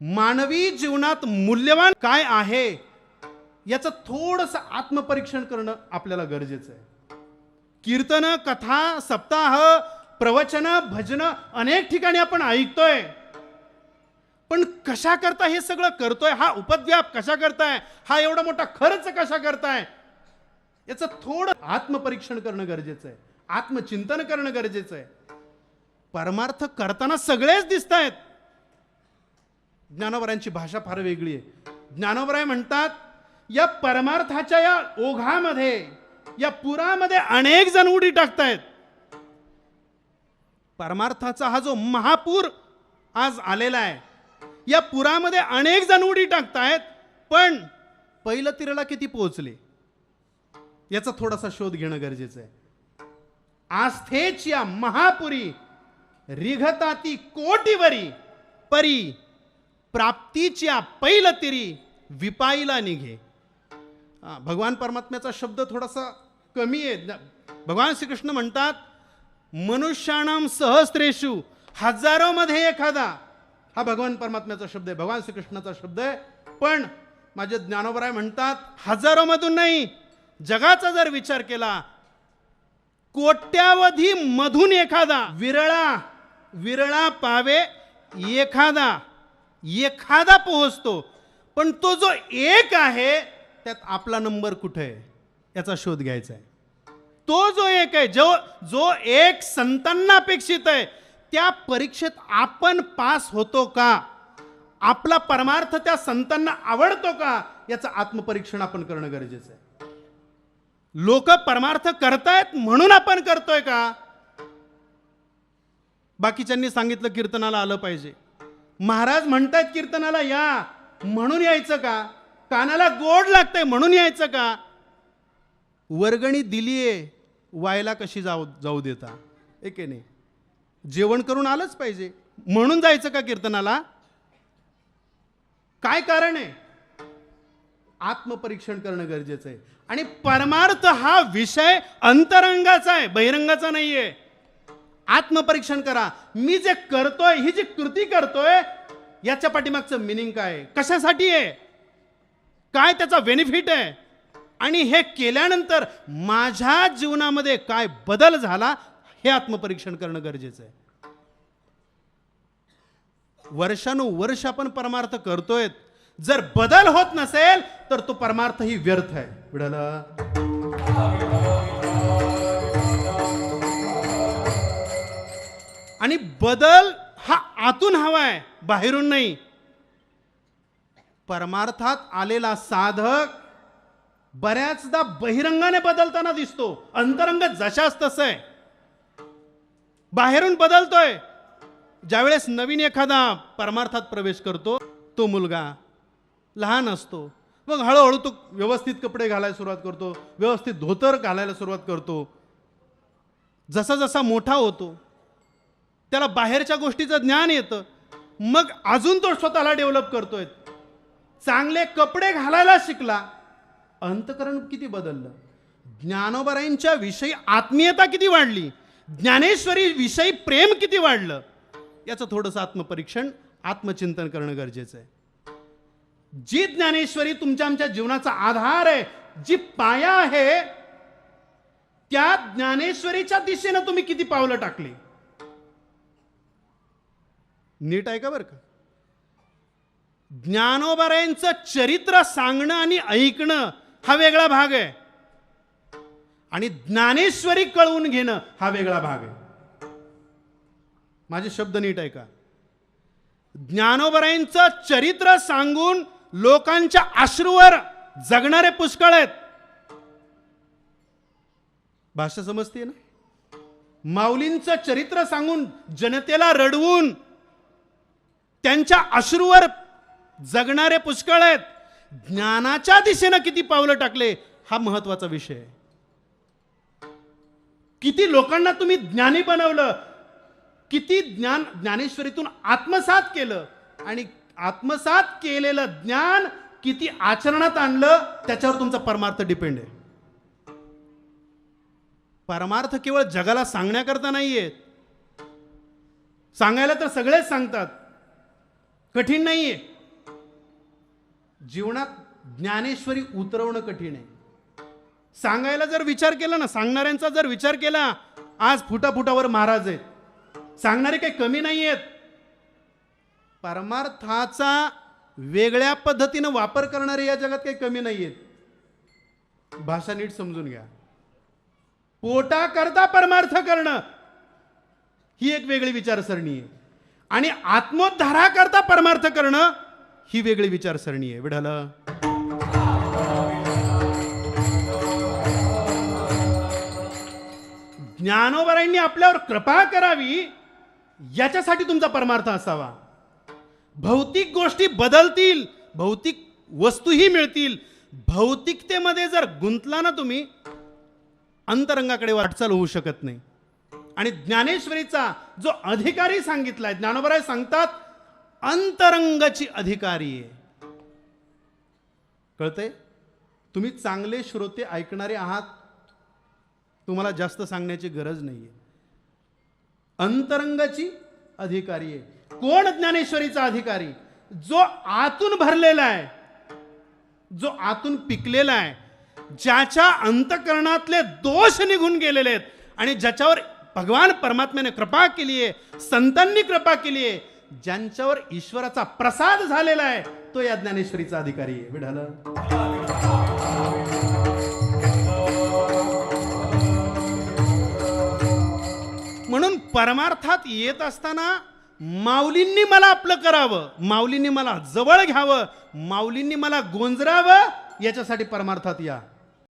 मानवी जीवनात मूल्यवान काय आहे याचं थोडंसं आत्मपरीक्षण करणं आपल्याला गरजेचं आहे. कीर्तन कथा सप्ताह प्रवचन भजन अनेक ठिकाणी आपण ऐकतोय. पण कशा करता हे सगळं करतोय? हा उपद्व्याप कशा करताय? हा एवढा मोठा खर्च कशा करताय? याचं थोडं आत्मपरीक्षण करणं गरजेचं आहे. आत्मचिंतन करणं गरजेचं आहे. परमार्थ करताना सगळेच दिसत आहेत ज्ञानोबरांची भाषा फार वेगळी आहे. ज्ञानोबराय म्हणतात या परमार्थाच्या या ओघामध्ये या पुरामध्ये अनेक जण उडी टाकतायत. परमार्थाचा हा जो महापूर आज आलेला आहे या पुरामध्ये अनेक जण उडी टाकतायत पण पहिलं तिराला किती पोहोचले? याचा थोडासा शोध घेणं गरजेचं आहे. आस्थेच या महापुरी रिघताती कोटीवरी परी प्राप्तीच्या पैलतिरी विपाईला निघे. भगवान परमात्म्याचा शब्द थोडासा कमी आहे. भगवान श्रीकृष्ण म्हणतात मनुष्याणाम सहस्त्रेषु हजारोमध्ये एखादा. हा भगवान परमात्म्याचा शब्द आहे भगवान श्रीकृष्णाचा शब्द आहे. पण माझे ज्ञानोबराय म्हणतात हजारोमधून नाही. जगाचा जर विचार केला कोट्यावधी मधून एखादा विरळा विरळा पावे एखादा. एखादा पोहोचतो पण तो जो एक आहे त्यात आपला नंबर कुठे आहे? याचा शोध घ्यायचा आहे. तो जो एक आहे जो जो एक संतांना अपेक्षित आहे त्या परीक्षेत आपण पास होतो का? आपला परमार्थ त्या संतांना आवडतो का? याचं आत्मपरीक्षण आपण करणं गरजेचं आहे. लोक परमार्थ करतायत म्हणून आपण करतोय का? बाकीच्यांनी सांगितलं कीर्तनाला आलं पाहिजे. महाराज म्हणतायत कीर्तनाला या. म्हणून यायचं का? कानाला गोड लागतंय म्हणून यायचं का? वर्गणी दिलीये वायला कशी जाऊ जाऊ देता? एके नाही जेवण करून आलंच पाहिजे. म्हणून जायचं का कीर्तनाला? काय कारण आहे? आत्मपरीक्षण करणं गरजेचं आहे. आणि परमार्थ हा विषय अंतरंगाचा आहे बहिरंगाचा नाहीये. आत्मपरीक्षण करा. मी जे करतोय ही जी कृती करतोय याच्या पाठीमागचं मिनिंग काय कशासाठी आहे? काय त्याचा बेनिफिट आहे? आणि हे केल्यानंतर माझ्या जीवनामध्ये काय बदल झाला हे आत्मपरीक्षण करणं गरजेचं आहे. वर्षानुवर्ष आपण परमार्थ करतोय जर बदल होत नसेल तर तो परमार्थ ही व्यर्थ आहे. आणि बदल हा आतून हवा आहे बाहेरून नाही. परमार्थात आलेला साधक बऱ्याचदा बहिरंगाने बदलताना दिसतो. अंतरंग जशाच तसं आहे बाहेरून बदलतोय. ज्यावेळेस नवीन एखादा परमार्थात प्रवेश करतो तो मुलगा लहान असतो. मग हळूहळू तो व्यवस्थित कपडे घालायला सुरुवात करतो व्यवस्थित धोतर घालायला सुरुवात करतो. जसा जसा मोठा होतो त्याला बाहेरच्या गोष्टीचं ज्ञान येतं. मग अजून तो स्वतःला डेव्हलप करतोय. चांगले कपडे घालायला शिकला. अंतकरण किती बदललं. ज्ञानोबराईंच्या विषयी आत्मीयता किती वाढली. ज्ञानेश्वरी विषयी प्रेम किती वाढलं. याचं थोडंसं आत्मपरीक्षण आत्मचिंतन करणं गरजेचं आहे. जी ज्ञानेश्वरी तुमच्या आमच्या जीवनाचा आधार आहे जी पाया आहे त्या ज्ञानेश्वरीच्या दिशेनं तुम्ही किती पावलं टाकली. नीट आहे का बरं का? ज्ञानोबरायांचं चरित्र सांगणं आणि ऐकणं हा वेगळा भाग आहे. आणि ज्ञानेश्वरी कळवून घेणं हा वेगळा भाग आहे. माझे शब्द नीट आहे का? ज्ञानोबरायांचं चरित्र सांगून लोकांच्या अश्रूवर जगणारे पुष्कळ आहेत. भाषा समजते ना? माऊलींचं चरित्र सांगून जनतेला रडवून त्यांच्या अश्रूवर जगणारे पुष्कळ आहेत. ज्ञानाच्या दिशेनं किती पावलं टाकले हा महत्त्वाचा विषय. आहे किती लोकांना तुम्ही ज्ञानी बनवलं किती ज्ञान ज्ञानेश्वरीतून आत्मसात केलं आणि आत्मसात केलेलं ज्ञान किती आचरणात आणलं त्याच्यावर तुमचा परमार्थ डिपेंड आहे. परमार्थ केवळ जगाला सांगण्याकरता नाहीये. सांगायला तर सगळेच सांगतात. कठीण नाही आहे जीवनात ज्ञानेश्वरी उतरवणं कठीण आहे. सांगायला जर विचार केला ना सांगणाऱ्यांचा जर विचार केला आज फुटाफुटावर महाराज आहेत. सांगणारे काही कमी नाही आहेत परमार्थाचा वेगळ्या पद्धतीनं वापर करणारे या जगात काही कमी नाही आहेत भाषा नीट समजून घ्या. पोटा करता परमार्थ करणं ही एक वेगळी विचारसरणी आहे. आणि आत्मोद्धारा करता परमार्थ करणं ही वेगळी विचारसरणी आहे. विढाल ज्ञानोबरांनी आपल्यावर कृपा करावी याच्यासाठी तुमचा परमार्थ असावा. भौतिक गोष्टी बदलतील भौतिक वस्तूही मिळतील. भौतिकतेमध्ये जर गुंतला ना तुम्ही अंतरंगाकडे वाटचाल होऊ शकत नाही. आणि ज्ञानेश्वरीचा जो अधिकारी सांगितलाय ज्ञानोबराय सांगतात अंतरंगाची अधिकारी आहे. कळतंय? तुम्ही चांगले श्रोते ऐकणारे आहात. तुम्हाला जास्त सांगण्याची गरज नाहीये. अंतरंगाची अधिकारी आहे. कोण ज्ञानेश्वरीचा अधिकारी? जो आतून भरलेला आहे. जो आतून पिकलेला आहे. ज्याच्या अंतकरणातले दोष निघून गेलेले आहेत. आणि ज्याच्यावर भगवान परमात्म्याने कृपा केली आहे संतांनी कृपा केली आहे. ज्यांच्यावर ईश्वराचा प्रसाद झालेला आहे तो या ज्ञानेश्वरीचा अधिकारी आहे. विढालं म्हणून परमार्थात येत असताना माऊलींनी मला आपलं करावं माऊलींनी मला जवळ घ्यावं माऊलींनी मला गोंजरावं याच्यासाठी परमार्थात या.